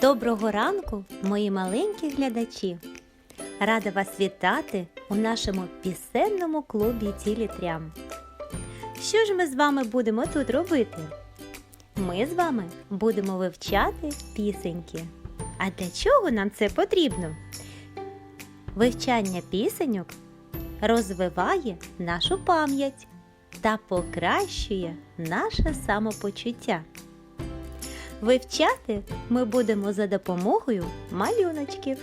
Доброго ранку, мої маленькі глядачі! Рада вас вітати у нашому пісенному клубі «Тілі трям». Що ж ми з вами будемо тут робити? Ми з вами будемо вивчати пісеньки. А для чого нам це потрібно? Вивчання пісеньок розвиває нашу пам'ять та покращує наше самопочуття. Вивчати ми будемо за допомогою малюночків,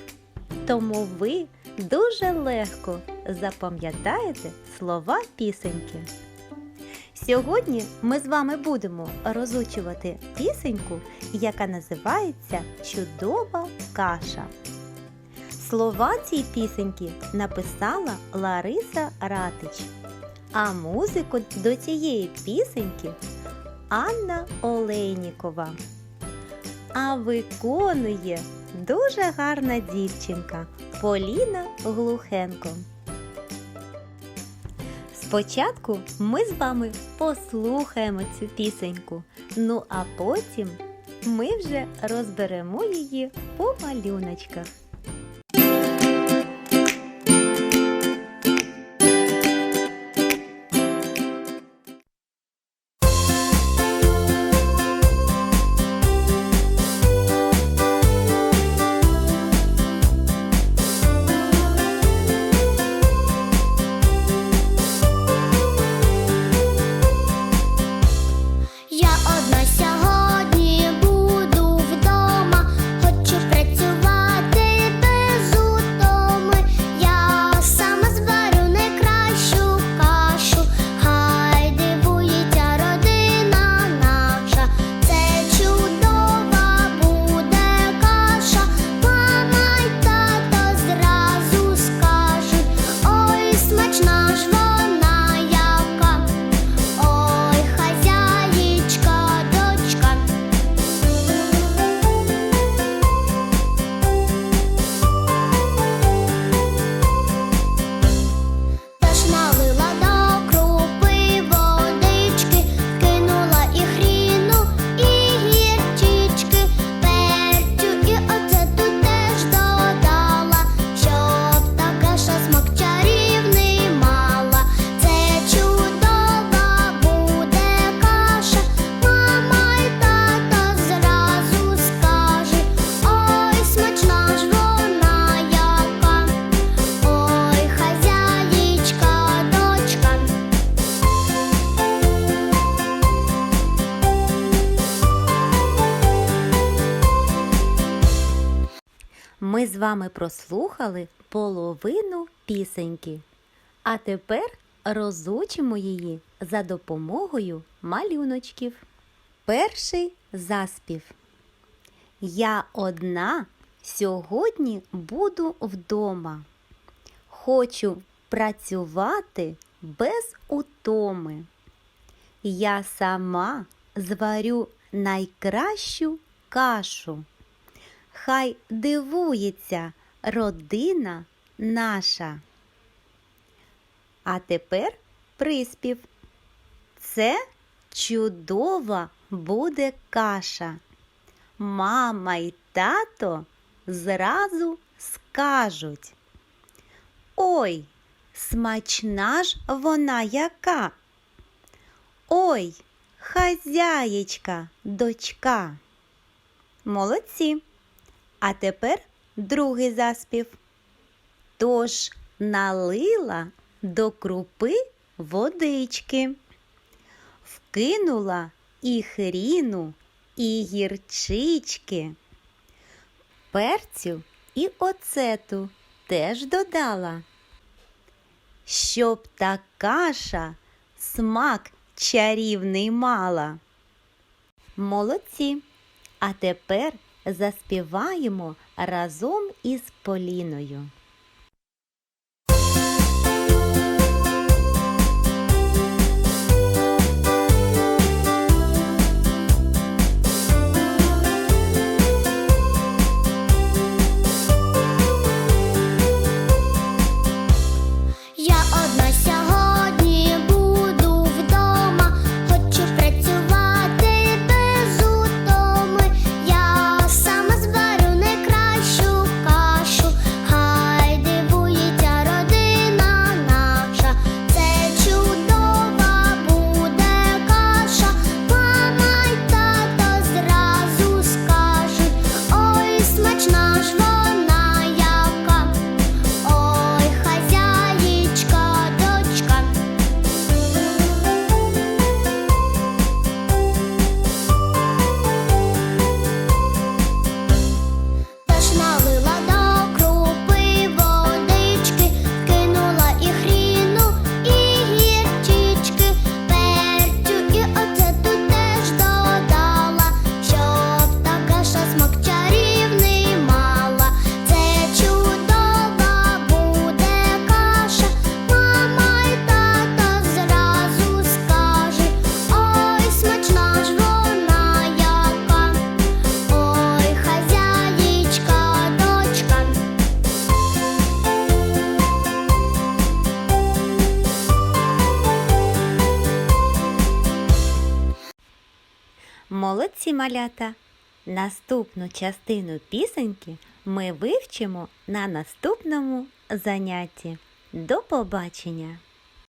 тому ви дуже легко запам'ятаєте слова пісеньки. Сьогодні ми з вами будемо розучувати пісеньку, яка називається Чудова каша. Слова цій пісеньки написала Лариса Ратич, а музику до цієї пісеньки Анна Олейнікова. А виконує дуже гарна дівчинка Поліна Глухенко. Спочатку ми з вами послухаємо цю пісеньку, ну а потім ми вже розберемо її по малюночках. Ми з вами прослухали половину пісеньки, а тепер розучимо її за допомогою малюночків. Перший заспів. Я одна сьогодні буду вдома. Хочу працювати без утоми. Я сама зварю найкращу кашу. Хай дивується родина наша. А тепер приспів. Це чудова буде каша. Мама й тато зразу скажуть. Ой, смачна ж вона яка. Ой, хазяєчка, дочка. Молодці. А тепер другий заспів. Тож налила до крупи водички, вкинула і хріну, і гірчички, перцю і оцету теж додала. Щоб та каша смак чарівний мала. Молодці. А тепер заспіваємо разом із Поліною. Молодці малята! Наступну частину пісеньки ми вивчимо на наступному занятті. До побачення!